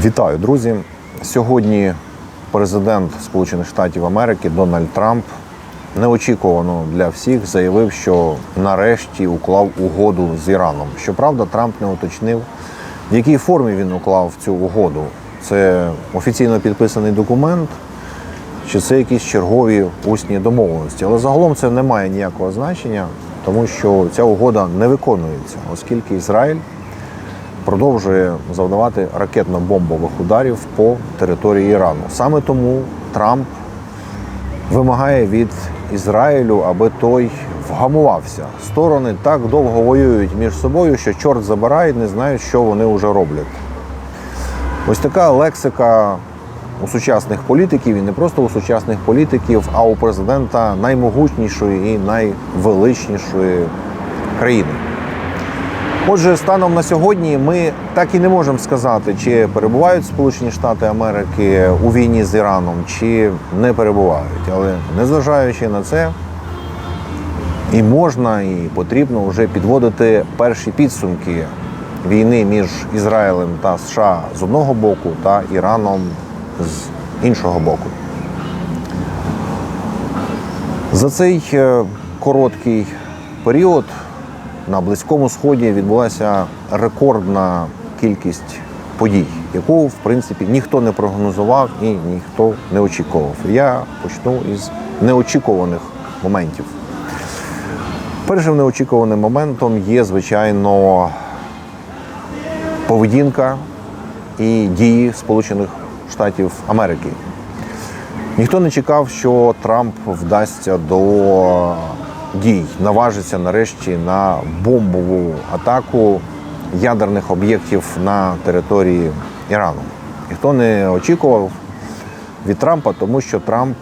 Вітаю, друзі! Сьогодні президент Сполучених Штатів Америки Дональд Трамп неочікувано для всіх заявив, що нарешті уклав угоду з Іраном. Щоправда, Трамп не уточнив, в якій формі він уклав цю угоду. Це офіційно підписаний документ, чи це якісь чергові усні домовленості. Але загалом це не має ніякого значення, тому що ця угода не виконується, оскільки Ізраїль продовжує завдавати ракетно-бомбових ударів по території Ірану. Саме тому Трамп вимагає від Ізраїлю, аби той вгамувався. Сторони так довго воюють між собою, що чорт забирає, не знають, що вони вже роблять. Ось така лексика у сучасних політиків, і не просто у сучасних політиків, а у президента наймогутнішої і найвеличнішої країни. Отже, станом на сьогодні ми так і не можемо сказати, чи перебувають Сполучені Штати Америки у війні з Іраном, чи не перебувають. Але незважаючи на це, і можна, і потрібно вже підводити перші підсумки війни між Ізраїлем та США з одного боку та Іраном з іншого боку. За цей е, короткий період на Близькому Сході відбулася рекордна кількість подій, яку в принципі ніхто не прогнозував і ніхто не очікував. Я почну із неочікуваних моментів. Першим неочікуваним моментом є, звичайно, поведінка і дії Сполучених Штатів Америки. Ніхто не чекав, що Трамп вдасться до дій, наважиться нарешті на бомбову атаку ядерних об'єктів на території Ірану. Ніхто не очікував від Трампа, тому що Трамп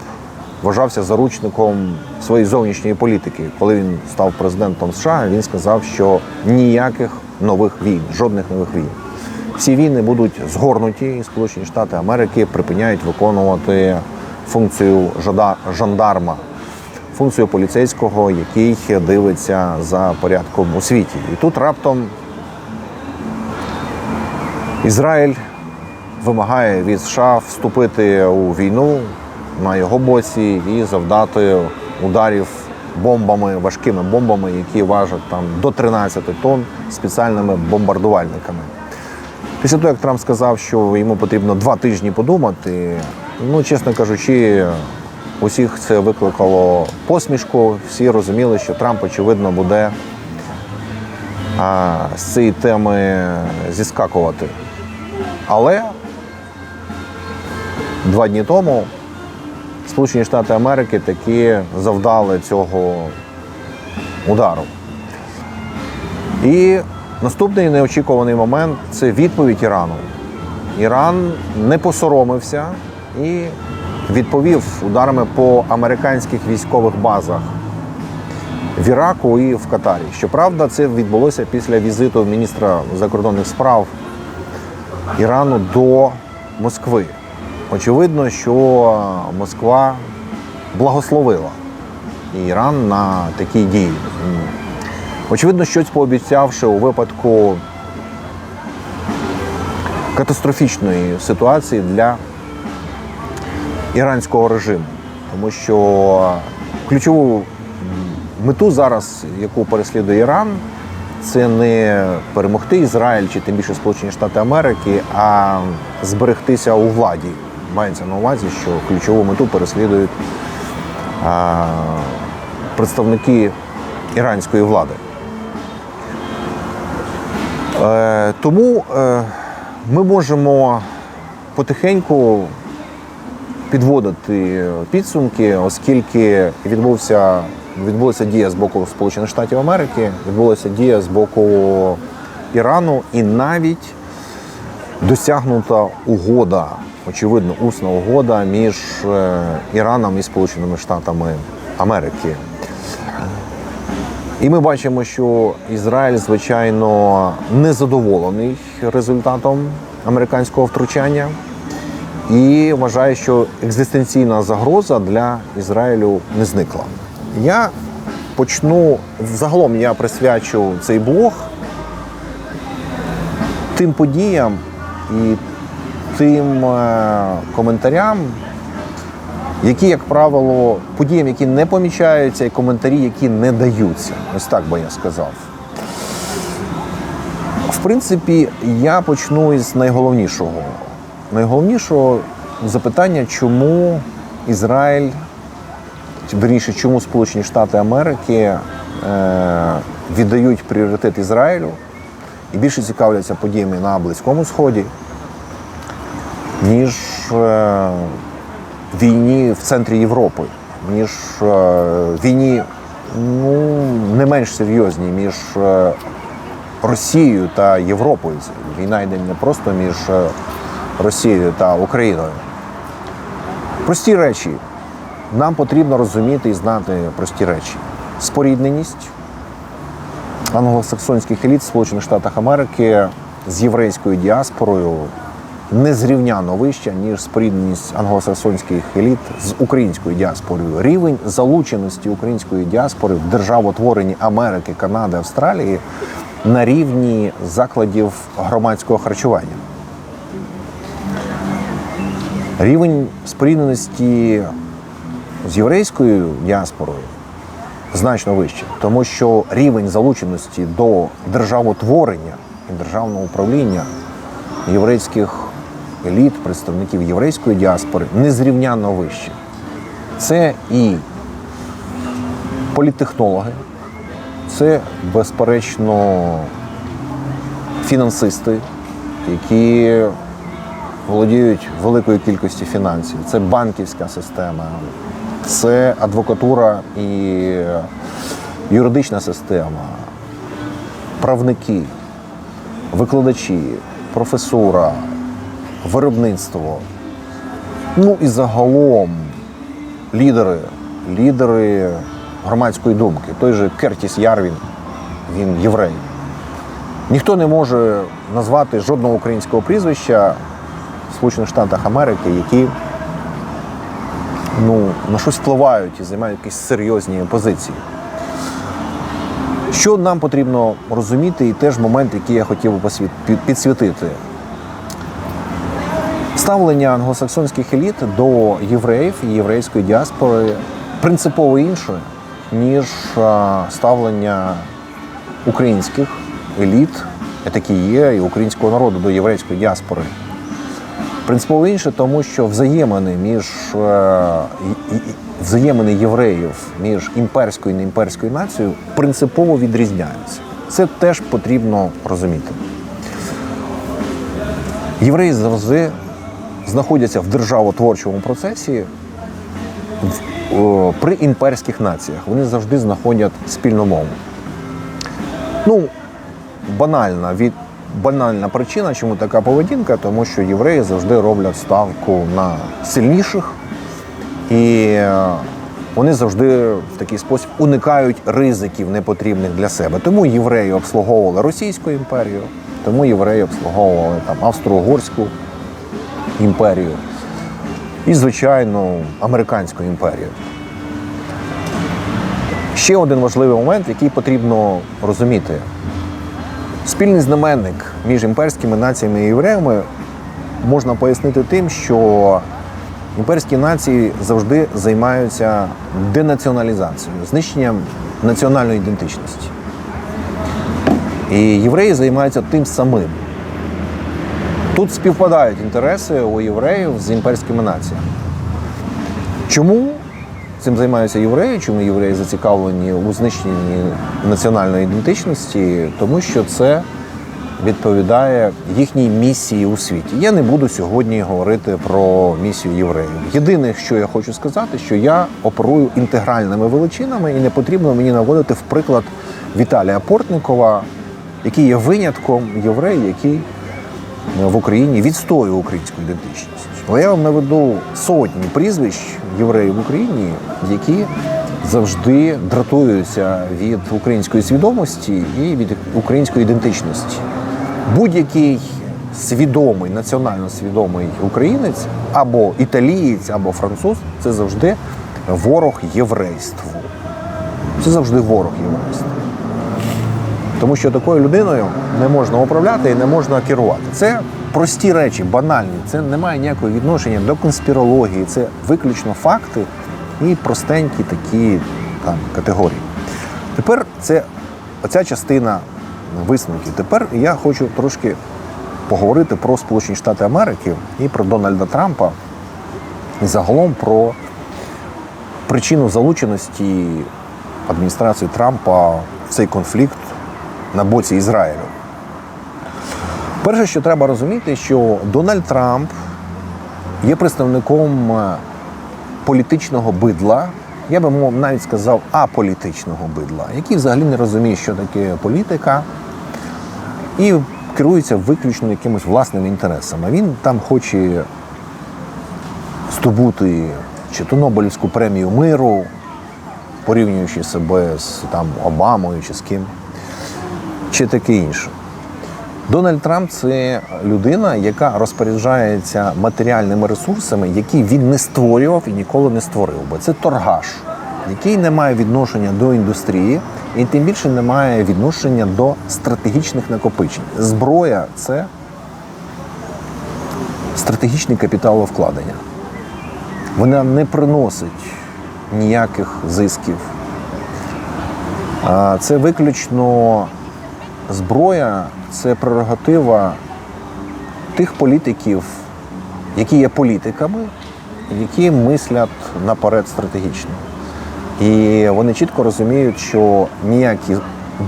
вважався заручником своєї зовнішньої політики. Коли він став президентом США, він сказав, що ніяких нових війн, жодних нових війн. Всі війни будуть згорнуті, і Сполучені Штати Америки припиняють виконувати функцію жандарма, функцію поліцейського, який дивиться за порядком у світі. І тут раптом Ізраїль вимагає від США вступити у війну на його боці і завдати ударів бомбами, важкими бомбами, які важать там до 13 тонн спеціальними бомбардувальниками. Після того, як Трамп сказав, що йому потрібно два тижні подумати, ну, чесно кажучи, усіх це викликало посмішку. Всі розуміли, що Трамп, очевидно, буде а, з цієї теми зіскакувати. Але два дні тому Сполучені Штати Америки таки завдали цього удару. І наступний неочікуваний момент це відповідь Ірану. Іран не посоромився і відповів ударами по американських військових базах в Іраку і в Катарі. Щоправда, це відбулося після візиту міністра закордонних справ Ірану до Москви. Очевидно, що Москва благословила Іран на такі дії. Очевидно, щось пообіцявши у випадку катастрофічної ситуації для іранського режиму. Тому що ключову мету зараз, яку переслідує Іран, це не перемогти Ізраїль чи тим більше Сполучені Штати Америки, а зберегтися у владі. Мається на увазі, що ключову мету переслідують а, представники іранської влади. Е, тому е, ми можемо потихеньку підводити підсумки, оскільки відбувся, відбулася дія з боку Сполучених Штатів Америки, відбулася дія з боку Ірану, і навіть досягнута угода, очевидно, усна угода між е, Іраном і Сполученими Штатами Америки. І ми бачимо, що Ізраїль, звичайно, незадоволений результатом американського втручання і вважає, що екзистенційна загроза для Ізраїлю не зникла. Я почну загалом я присвячу цей блог тим подіям і тим е, коментарям, які, як правило, подіям, які не помічаються, і коментарі, які не даються. Ось так би я сказав. В принципі, я почну із найголовнішого. Найголовнішого запитання, чому Ізраїль, верніше, чому Сполучені Штати Америки е, віддають пріоритет Ізраїлю і більше цікавляться подіями на Близькому Сході, ніж е, війні в центрі Європи, ніж е, війні ну, не менш серйозній між Росією та Європою. Війна йде не просто між Росією та Україною. Прості речі. Нам потрібно розуміти і знати прості речі. Спорідненість англосаксонських еліт Сполучених Штатах Америки з єврейською діаспорою незрівняно вища, ніж спорідненість англосаксонських еліт з українською діаспорою. Рівень залученості української діаспори в державотворенні Америки, Канади, Австралії на рівні закладів громадського харчування. Рівень спорідненості з єврейською діаспорою значно вищий, тому що рівень залученості до державотворення і державного управління єврейських еліт, представників єврейської діаспори незрівнянно вищий. Це і політтехнологи, це, безперечно, фінансисти, які володіють великою кількістю фінансів. Це банківська система, це адвокатура і юридична система, правники, викладачі, професура, виробництво. Ну і загалом лідери, лідери громадської думки. Той же Кертіс Ярвін, він єврей. Ніхто не може назвати жодного українського прізвища Сполучених Штатах Америки, які ну, на щось впливають і займають якісь серйозні позиції. Що нам потрібно розуміти, і теж момент, який я хотів би підсвітити. Ставлення англосаксонських еліт до євреїв і єврейської діаспори принципово інше, ніж ставлення українських еліт, такі є, і українського народу до єврейської діаспори. Принципово інше, тому що взаємини між е, взаємини євреїв між імперською і неімперською нацією принципово відрізняються. Це теж потрібно розуміти. Євреї завжди знаходяться в державотворчому процесі при імперських націях. Вони завжди знаходять спільну мову. Ну, банальна від банальна причина, чому така поведінка, тому що євреї завжди роблять ставку на сильніших, і е, вони завжди в такий спосіб уникають ризиків непотрібних для себе. Тому євреї обслуговували Російську імперію, тому євреї обслуговували там Австро-Угорську імперію і, звичайно, американську імперію. Ще один важливий момент, який потрібно розуміти. Спільний знаменник між імперськими націями і євреями можна пояснити тим, що імперські нації завжди займаються денаціоналізацією, знищенням національної ідентичності. І євреї займаються тим самим. Тут співпадають інтереси у євреїв з імперськими націями. Чому цим займаються євреї? Чому євреї зацікавлені у знищенні національної ідентичності? Тому що це відповідає їхній місії у світі. Я не буду сьогодні говорити про місію євреїв. Єдине, що я хочу сказати, що я оперую інтегральними величинами, і не потрібно мені наводити в приклад Віталія Портникова, який є винятком єврей, який в Україні відстоює українську ідентичність. Але я вам наведу сотні прізвищ євреїв в Україні, які завжди дратуються від української свідомості і від української ідентичності. Будь-який свідомий, національно свідомий українець або італієць, або француз це завжди ворог єврейству. Це завжди ворог єврейства. Тому що такою людиною не можна управляти і не можна керувати. Це прості речі, банальні. Це не має ніякого відношення до конспірології. Це виключно факти і простенькі такі там, категорії. Тепер це оця частина висновків. Тепер я хочу трошки поговорити про Сполучені Штати Америки і про Дональда Трампа, і загалом про причину залученості адміністрації Трампа в цей конфлікт на боці Ізраїлю. Перше, що треба розуміти, що Дональд Трамп є представником е, політичного бидла, я би мов навіть сказав аполітичного бидла, який взагалі не розуміє, що таке політика, і керується виключно якимось власними інтересами. Він там хоче здобути чи то Нобелівську премію миру, порівнюючи себе з там, Обамою чи з ким, чи таке інше. Дональд Трамп це людина, яка розпоряджається матеріальними ресурсами, які він не створював і ніколи не створив би. Це торгаш, який не має відношення до індустрії і тим більше не має відношення до стратегічних накопичень. Зброя це стратегічний капіталовкладення. Вона не приносить ніяких зисків. Це виключно зброя, це прерогатива тих політиків, які є політиками, які мислять наперед стратегічно. І вони чітко розуміють, що ніякі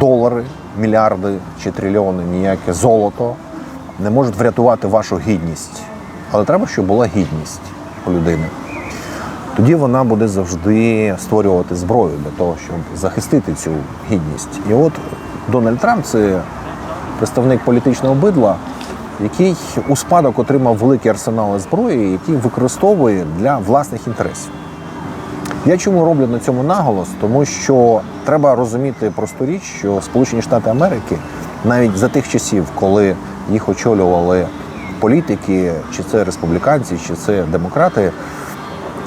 долари, мільярди чи трильйони, ніяке золото не можуть врятувати вашу гідність. Але треба, щоб була гідність у людини. Тоді вона буде завжди створювати зброю для того, щоб захистити цю гідність. І от Дональд Трамп це представник політичного бидла, який у спадок отримав великі арсенали зброї, які використовує для власних інтересів. Я чому роблю на цьому наголос? Тому що треба розуміти просту річ, що Сполучені Штати Америки навіть за тих часів, коли їх очолювали політики, чи це республіканці, чи це демократи,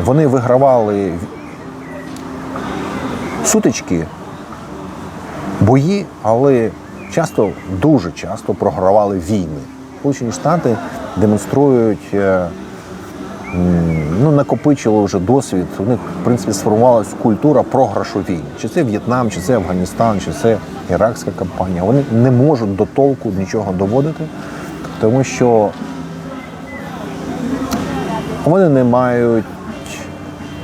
вони вигравали сутички, бої, але часто, дуже часто програвали війни. Сполучені Штати демонструють, е, ну, накопичили вже досвід. У них, в принципі, сформувалась культура програшу війн. Чи це В'єтнам, чи це Афганістан, чи це іракська кампанія. Вони не можуть до толку нічого доводити, тому що вони не мають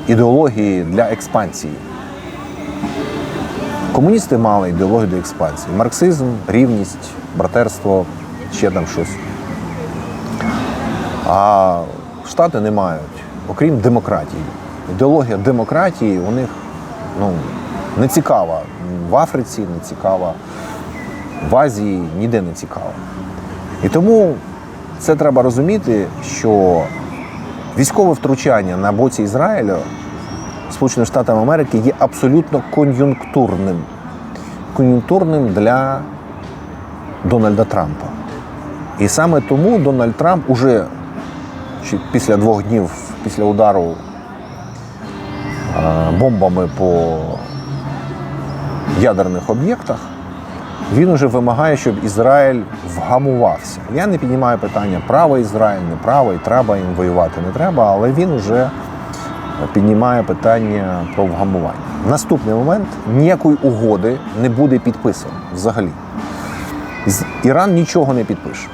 ідеології для експансії. Комуністи мали ідеологію для експансії. Марксизм, рівність, братерство, ще там щось. А Штати не мають, окрім демократії. Ідеологія демократії у них ну, не цікава. В Африці не цікава, в Азії ніде не цікава. І тому це треба розуміти, що військове втручання на боці Ізраїлю Сполучених Штатів Америки є абсолютно кон'юнктурним. Кон'юнктурним для Дональда Трампа. І саме тому Дональд Трамп уже після двох днів після удару е, бомбами по ядерних об'єктах, він уже вимагає, щоб Ізраїль вгамувався. Я не піднімаю питання право Ізраїль, не право, і треба їм воювати, не треба, але він уже піднімає питання про вгамування. Наступний момент ніякої угоди не буде підписано взагалі. Іран нічого не підпише.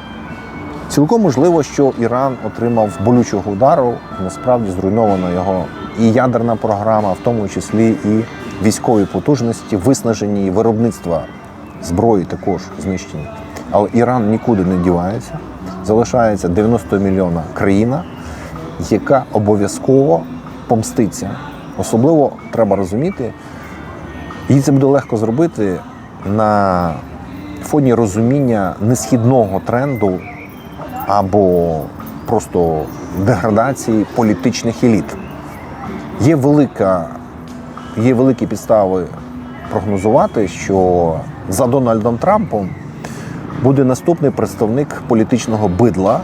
Цілком можливо, що Іран отримав болючого удару, насправді зруйнована його і ядерна програма, в тому числі і військові потужності, виснажені виробництва зброї також знищені. Але Іран нікуди не дівається. Залишається 90 мільйона країна, яка обов'язково помститься. Особливо треба розуміти, їй це буде легко зробити на фоні розуміння несхідного тренду або просто деградації політичних еліт. Є велика, є великі підстави прогнозувати, що за Дональдом Трампом буде наступний представник політичного бидла,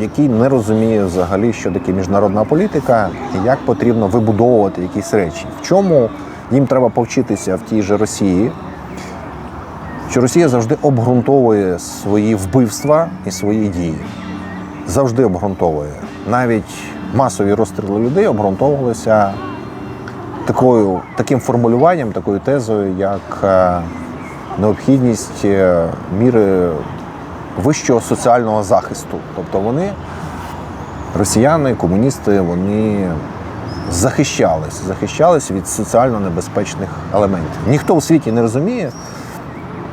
який не розуміє взагалі, що таке міжнародна політика і як потрібно вибудовувати якісь речі. В чому їм треба повчитися в тій же Росії, що Росія завжди обґрунтовує свої вбивства і свої дії. Завжди обґрунтовує. Навіть масові розстріли людей обґрунтовувалися такою, таким формулюванням, такою тезою, як е, необхідність е, міри вищого соціального захисту. Тобто вони, росіяни, комуністи, вони захищались, захищались від соціально небезпечних елементів. Ніхто у світі не розуміє,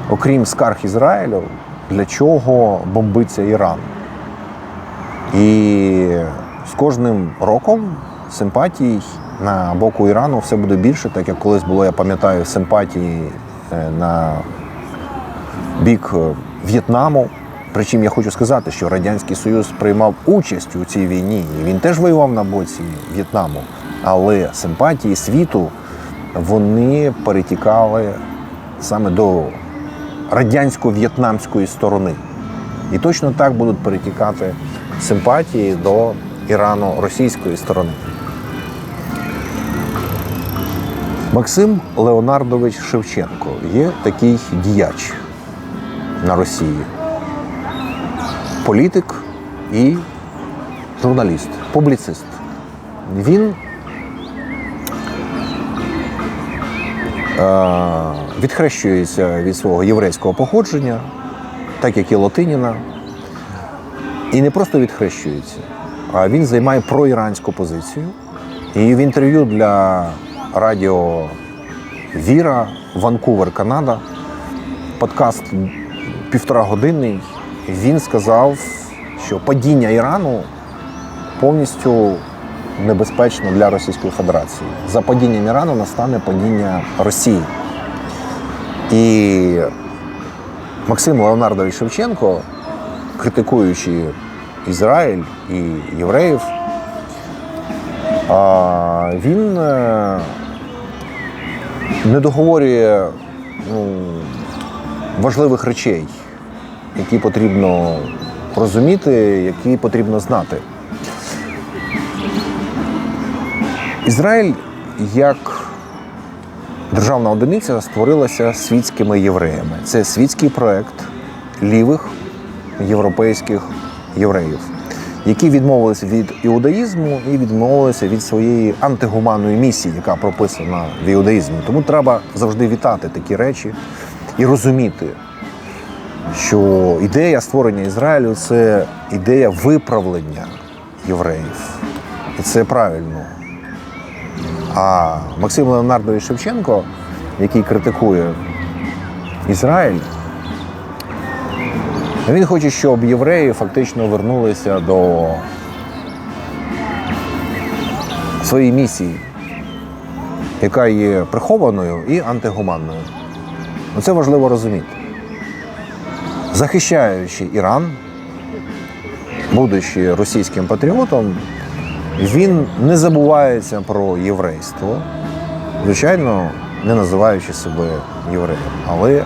окрім скарг Ізраїлю, для чого бомбиться Іран. І з кожним роком симпатій на боку Ірану все буде більше, так як колись було, я пам'ятаю, симпатії е, на бік е, В'єтнаму. Причому я хочу сказати, що Радянський Союз приймав участь у цій війні, і він теж воював на боці В'єтнаму. Але симпатії світу вони перетікали саме до радянсько-в'єтнамської сторони. І точно так будуть перетікати симпатії до ірано-російської сторони. Максим Леонардович Шевченко є такий діяч на Росії. Політик і журналіст, публіцист. Він е, відхрещується від свого єврейського походження, так як і Латиніна. І не просто відхрещується, а він займає проіранську позицію. І в інтерв'ю для радіо Віра, Ванкувер, Канада, подкаст півторагодинний, він сказав, що падіння Ірану повністю небезпечно для Російської Федерації. За падінням Ірану настане падіння Росії. І Максим Леонардович Шевченко, критикуючи Ізраїль і євреїв, він е, не договорює ну, важливих речей, які потрібно розуміти, які потрібно знати. Ізраїль як державна одиниця створилася світськими євреями. Це світський проект лівих європейських євреїв, які відмовилися від іудаїзму і відмовилися від своєї антигуманної місії, яка прописана в іудаїзмі. Тому треба завжди вітати такі речі і розуміти, що ідея створення Ізраїлю це ідея виправлення євреїв. І це правильно. А Максим Леонардович Шевченко, який критикує Ізраїль, він хоче, щоб євреї фактично вернулися до своєї місії, яка є прихованою і антигуманною. Це важливо розуміти. Захищаючи Іран, будучи російським патріотом, він не забувається про єврейство, звичайно, не називаючи себе євреєм, але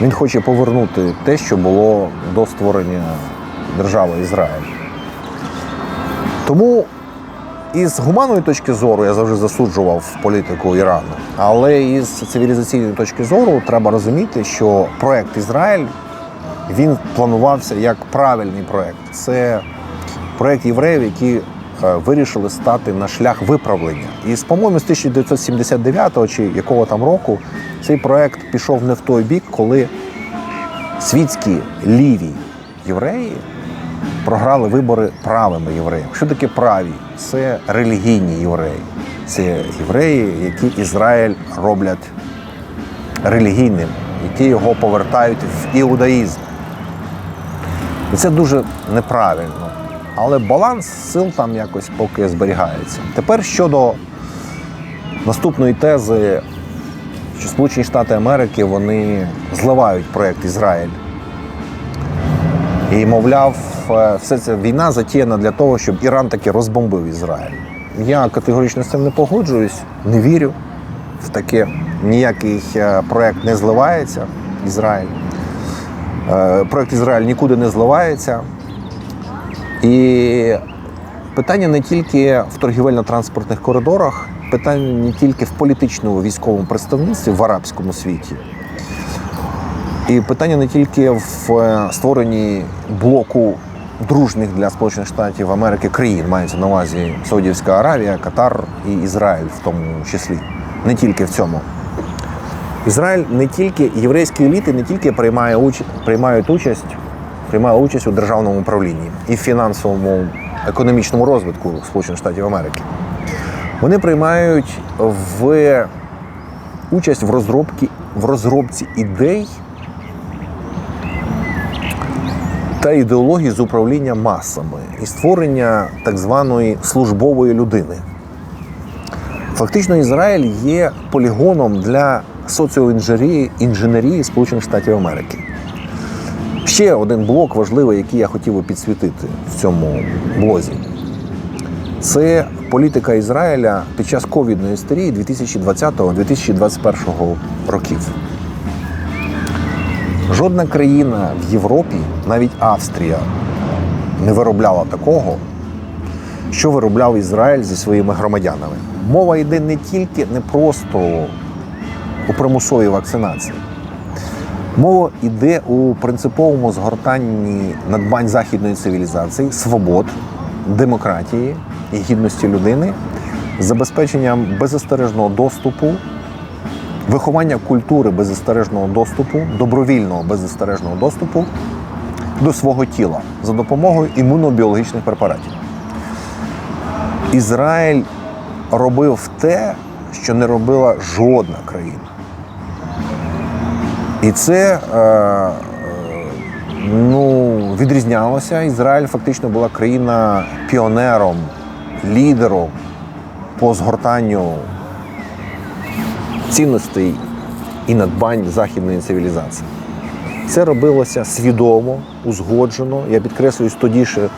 він хоче повернути те, що було до створення держави Ізраїль. Тому із гуманної точки зору я завжди засуджував політику Ірану. Але із цивілізаційної точки зору треба розуміти, що проект Ізраїль він планувався як правильний проект. Це проект євреїв, які е, вирішили стати на шлях виправлення. І, по-моєму, з 1979 чи якого там року цей проект пішов не в той бік, коли світські ліві євреї програли вибори правими євреями. Що таке праві? Це релігійні євреї. Це євреї, які Ізраїль роблять релігійним, які його повертають в іудаїзм. І це дуже неправильно. Але баланс сил там якось поки зберігається. Тепер щодо наступної тези, що Сполучені Штати Америки вони зливають проєкт Ізраїль. І, мовляв, е, все це війна затіяна для того, щоб Іран таки розбомбив Ізраїль. Я категорично з цим не погоджуюсь, не вірю в таке. Ніякий е, проєкт не зливається Ізраїль. Е, Проєкт Ізраїль нікуди не зливається. І питання не тільки в торгівельно-транспортних коридорах, питання не тільки в політичному військовому представництві в арабському світі. І питання не тільки в е, створенні блоку дружніх для Сполучених Штатів Америки країн, мається на увазі Саудівська Аравія, Катар і Ізраїль в тому числі. Не тільки в цьому. Ізраїль не тільки єврейські еліти не тільки приймає уч... приймають участь, приймає участь у державному управлінні і в фінансовому економічному розвитку Сполучених Штатів Америки. Вони приймають в участь в розробці, в розробці ідей та ідеології з управління масами і створення так званої службової людини. Фактично, Ізраїль є полігоном для соціоінженерії інженерії Сполучених Штатів Америки. Ще один блок важливий, який я хотів би підсвітити в цьому блозі. Це політика Ізраїля під час ковідної істерії 2020-2021 років. Жодна країна в Європі, навіть Австрія, не виробляла такого, що виробляв Ізраїль зі своїми громадянами. Мова йде не тільки не просто у примусовій вакцинації. Мова йде у принциповому згортанні надбань західної цивілізації, свобод, демократії і гідності людини, забезпеченням беззастережного доступу, виховання культури беззастережного доступу, добровільного беззастережного доступу до свого тіла за допомогою імунобіологічних препаратів. Ізраїль робив те, що не робила жодна країна. І це е, е, ну, відрізнялося. Ізраїль фактично була країна піонером, лідером по згортанню цінностей і надбань західної цивілізації. Це робилося свідомо, узгоджено. Я підкреслююсь тоді ще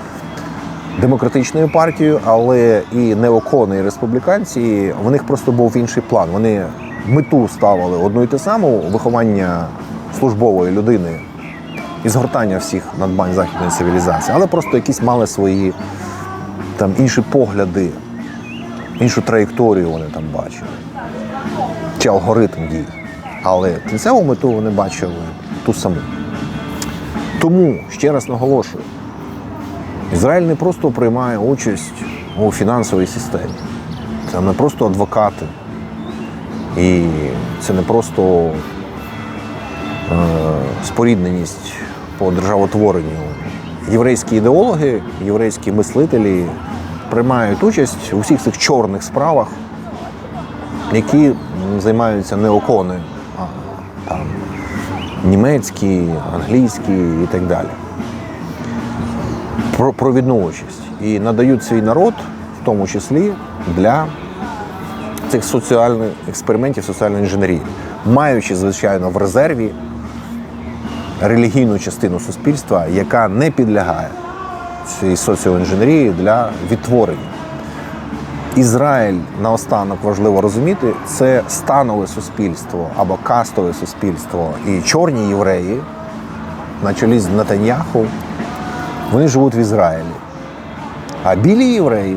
демократичною партією, але і неокони, і республіканці, в них просто був інший план. Вони мету ставили одну і те саму виховання службової людини і згортання всіх надбань західної цивілізації, але просто якісь мали свої там інші погляди, іншу траєкторію вони там бачили, чи алгоритм дій. Але кінцеву мету вони бачили ту саму. Тому ще раз наголошую, Ізраїль не просто приймає участь у фінансовій системі. Це не просто адвокати. І це не просто е, спорідненість по державотворенню. Єврейські ідеологи, єврейські мислителі приймають участь у всіх цих чорних справах, які займаються не окони, а там, німецькі, англійські і так далі про провідну участь і надають свій народ, в тому числі для цих соціальних експериментів соціальної інженерії, маючи, звичайно, в резерві релігійну частину суспільства, яка не підлягає цій соціоінженерії для відтворення. Ізраїль наостанок важливо розуміти, це станове суспільство або кастове суспільство. І чорні євреї на чолі з Нетаньяху вони живуть в Ізраїлі. А білі євреї,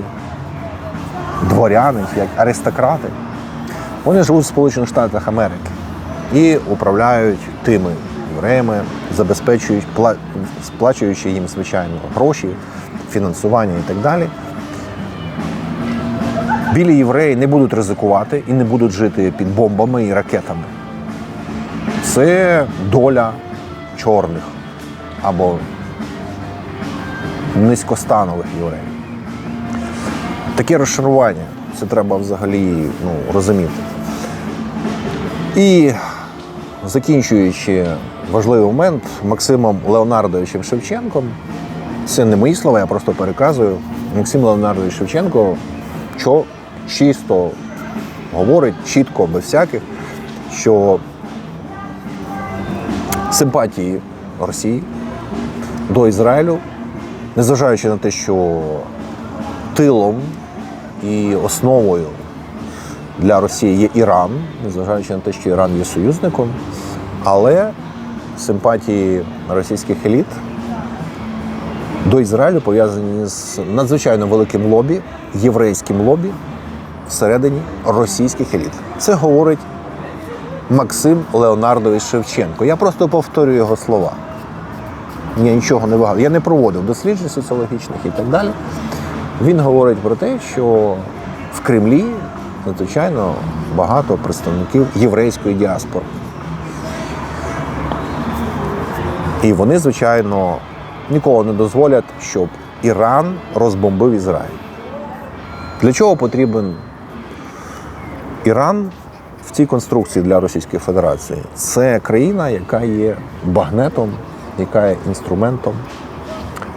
дворяни, як аристократи, вони живуть в Сполучених Штатах Америки і управляють тими євреями, забезпечують, пла- сплачуючи їм, звичайно, гроші, фінансування і так далі. Білі євреї не будуть ризикувати і не будуть жити під бомбами і ракетами. Це доля чорних або низькостанових євреїв. Таке розшарування, це треба взагалі ну, розуміти. І закінчуючи важливий момент Максимом Леонардовичем Шевченком, це не мої слова, я просто переказую. Максим Леонардович Шевченко що чисто говорить, чітко, без всяких, що симпатії Росії до Ізраїлю незважаючи на те, що тилом і основою для Росії є Іран, незважаючи на те, що Іран є союзником, але симпатії російських еліт до Ізраїлю пов'язані з надзвичайно великим лобі, єврейським лобі всередині російських еліт. Це говорить Максим Леонардович Шевченко. Я просто повторюю його слова. Я нічого не вигадую. Я не проводив досліджень соціологічних і так далі. Він говорить про те, що в Кремлі надзвичайно багато представників єврейської діаспори. І вони, звичайно, ніколи не дозволять, щоб Іран розбомбив Ізраїль. Для чого потрібен Іран в цій конструкції для Російської Федерації? Це країна, яка є багнетом, яка є інструментом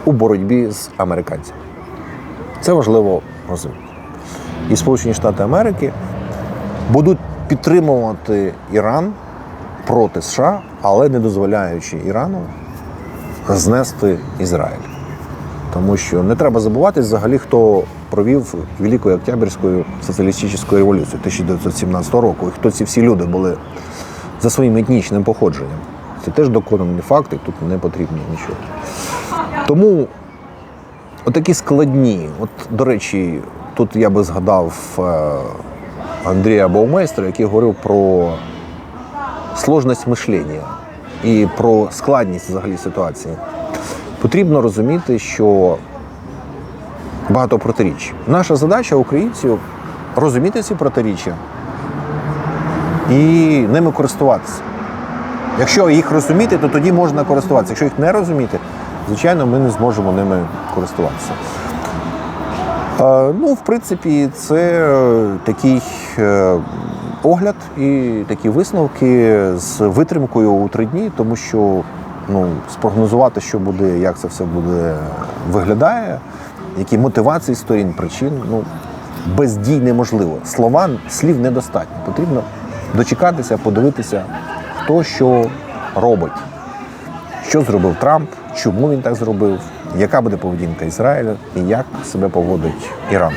у боротьбі з американцями. Це важливо розуміти. І Сполучені Штати Америки будуть підтримувати Іран проти США, але не дозволяючи Ірану знести Ізраїль. Тому що не треба забувати взагалі, хто провів Велику Октябрьську соціалістичну революцію 1917 року, і хто ці всі люди були за своїм етнічним походженням. Це теж доконані факти, тут не потрібно нічого. Тому отакі складні. От, до речі, тут я би згадав е, Андрія Баумейстера, який говорив про сложність мишлення і про складність взагалі ситуації. Потрібно розуміти, що багато протиріч. Наша задача українців розуміти ці протиріччя і ними користуватися. Якщо їх розуміти, то тоді можна користуватися. Якщо їх не розуміти, звичайно, ми не зможемо ними користуватися. Ну, в принципі, це е, такий е, огляд і такі висновки з витримкою у три дні, тому що ну, спрогнозувати, що буде, як це все буде виглядає, які мотивації сторін, причин, ну, без неможливо. Слова, слів недостатньо. Потрібно дочекатися, подивитися, хто що робить. Що зробив Трамп, чому він так зробив, яка буде поведінка Ізраїля і як себе поводить Іран.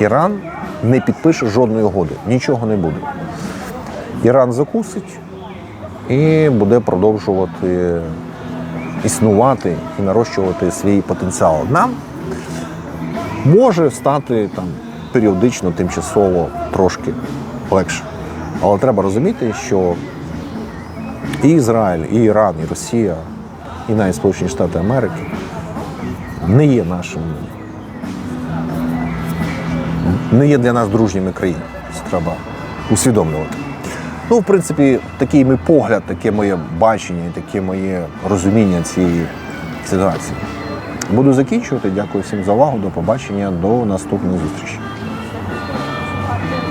Іран не підпише жодної угоди, нічого не буде. Іран закусить і буде продовжувати існувати і нарощувати свій потенціал. Нам може стати там періодично, тимчасово трошки легше. Але треба розуміти, що і Ізраїль, і Іран, і Росія, і навіть Сполучені Штати Америки не є нашими, не є для нас дружніми країнами. Це треба усвідомлювати. Ну, в принципі, такий мій погляд, таке моє бачення і таке моє розуміння цієї ситуації. Буду закінчувати. Дякую всім за увагу. До побачення, до наступної зустрічі.